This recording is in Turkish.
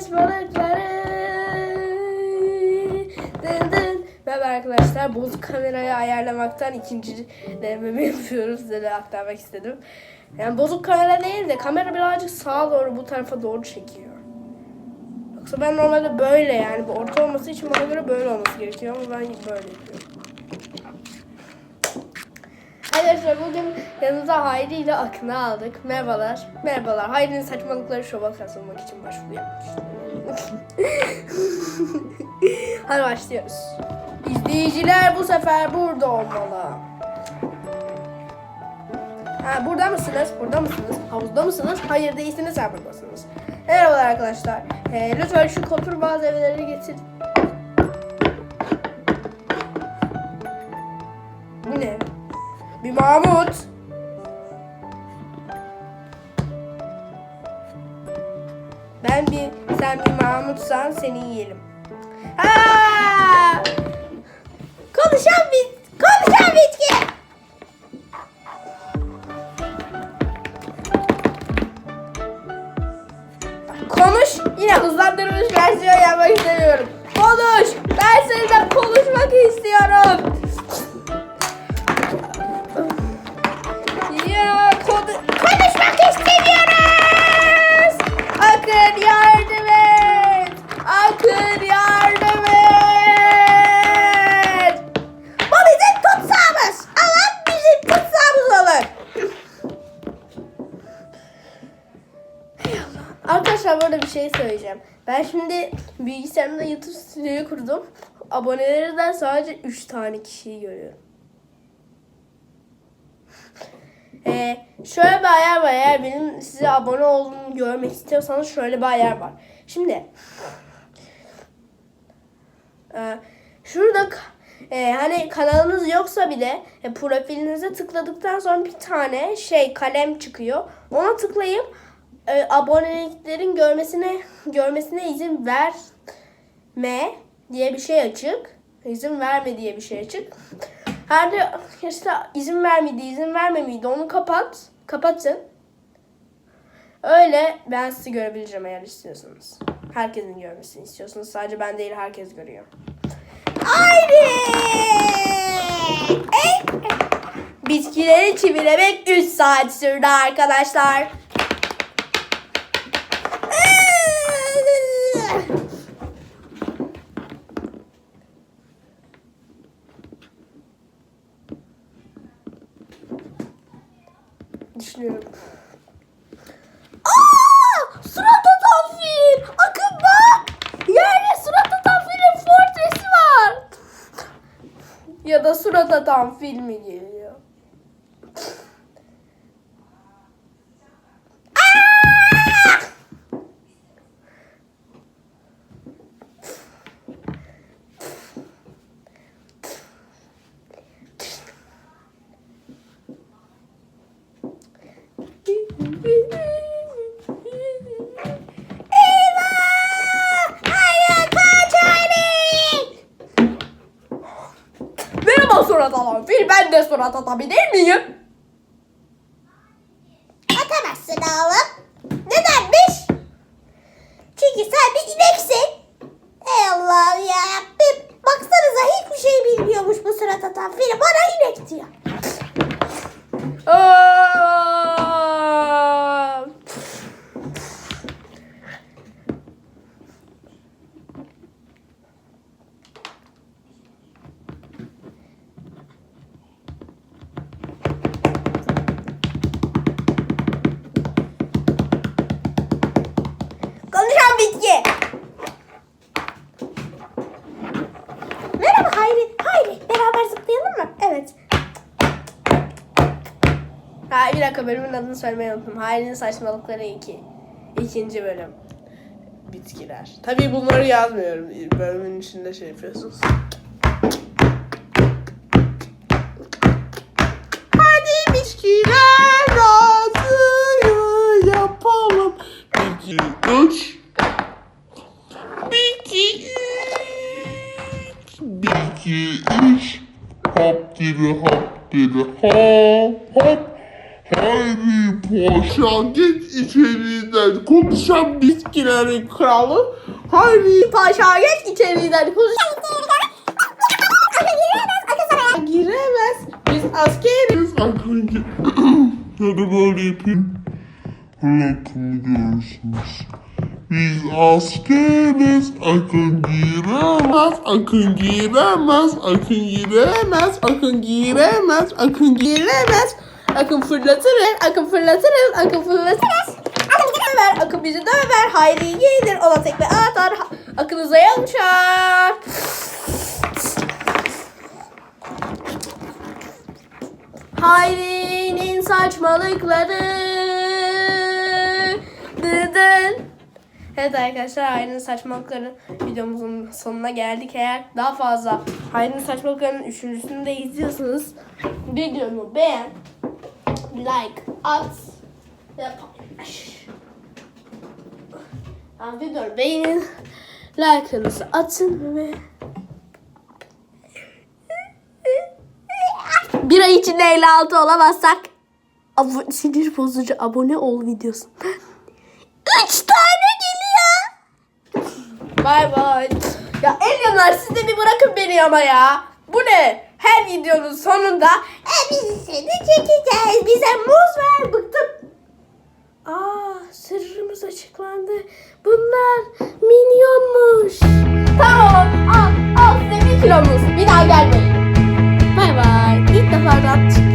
saçmalıkları. Dın dın. Merhaba arkadaşlar. Bozuk kamerayı ayarlamaktan ikinci denememi yapıyoruz. Size de aktarmak istedim. Yani bozuk kamera değil de kamera birazcık sağa doğru bu tarafa doğru çekiyor. Yoksa ben normalde böyle yani bu orta olması için bana göre böyle olması gerekiyor ama ben böyle yapıyorum. Arkadaşlar bugün yanımıza Hayri ile Akın'ı aldık. Merhabalar. Merhabalar. Hayri'nin saçmalıkları şova katılmak için başvuru yapmış. Hadi başlıyoruz. İzleyiciler bu sefer burada olmalı. Ha, burada mısınız? Burada mısınız? Havuzda mısınız? Hayır değilsiniz. Ha buradasınız. Merhabalar arkadaşlar. Ee, lütfen şu kopur bazı evleri Bir Mahmut. Ben bir, sen bir Mahmutsan seni yiyelim. Ha! Konuşan bit, konuşan bitki. Konuş. Yine hızlandırılmış versiyon yapmak istemiyorum. Konuş. Ben seninle konuşmak istiyorum. Ben şimdi bilgisayarımda YouTube stüdyoyu kurdum. Abonelerden sadece 3 tane kişiyi görüyorum. Ee, şöyle bir ayar var. Eğer benim size abone olduğumu görmek istiyorsanız şöyle bir ayar var. Şimdi e, şurada e, hani kanalınız yoksa bile e, profilinize tıkladıktan sonra bir tane şey kalem çıkıyor. Ona tıklayıp e, aboneliklerin görmesine görmesine izin verme diye bir şey açık. İzin verme diye bir şey açık. Her de işte izin vermedi, izin vermemiydi. Onu kapat. Kapatın. Öyle ben sizi görebileceğim eğer istiyorsanız. Herkesin görmesini istiyorsanız. Sadece ben değil herkes görüyor. Haydi! Ey! Bitkileri çivilemek 3 saat sürdü arkadaşlar. Düşünüyorum. Aa! Surat atan fil! Akın bak! Yerde surat atan filin portresi var. Ya da surat atan fil mi geliyor? Eyvah! Hayır kaç Ali! Merhaba surat atan fil. Ben de surat atabilir miyim? Atamazsın oğlum. Nedenmiş? Çünkü sen bir ineksin. Ey Allah'ım yarabbim. Baksanıza hiçbir şey bilmiyormuş bu surat atan fili. Bana inek diyor. Bir dakika bölümün adını söylemeyi unuttum. Hayri'nin saçmalıkları 2. İkinci bölüm. Bitkiler. Tabii bunları yazmıyorum. Bölümün içinde şey yapıyorsunuz. Hadi bitkiler razıyı yapalım. İki. Bir, iki, üç. Bir, iki, üç. Hop diri hop diri hop hop. Harry Paşa geç içeriden konuşan bitkilerin kralı Harry Paşa geç içeriden konuş. Giremez. Biz askeriz. Akın gi- Hadi böyle yapayım. Hakkımı görürsünüz. Biz askeriz. Akın giremez. Akın giremez. Akın giremez. Akın giremez. Akın giremez. Akın fırlatırız, akın fırlatırız, akın fırlatırız. Akın bizi döver, akın bizi döver. Hayri gelir, ona tekme atar. Akınıza yamşar. Hayri'nin saçmalıkları. Dıdın. Evet arkadaşlar Hayri'nin saçmalıkları videomuzun sonuna geldik. Eğer daha fazla Hayri'nin saçmalıklarının üçüncüsünü de izliyorsanız videomu beğen, like at ve paylaş. Yani videoyu beğenin, like'ınızı atın ve bir ay içinde 56 olamazsak abo- sinir bozucu abone ol videosu. 3 tane geliyor. Bay bay. Ya Elyanlar siz de bir bırakın beni ama ya. Bu ne? Her videonun sonunda E biz seni çekeceğiz. Bize muz ver. bıktım. Aa sırrımız açıklandı. Bunlar minyonmuş. Tamam al al size bir. Bir daha gelmeyin. Bay bay. İlk defa da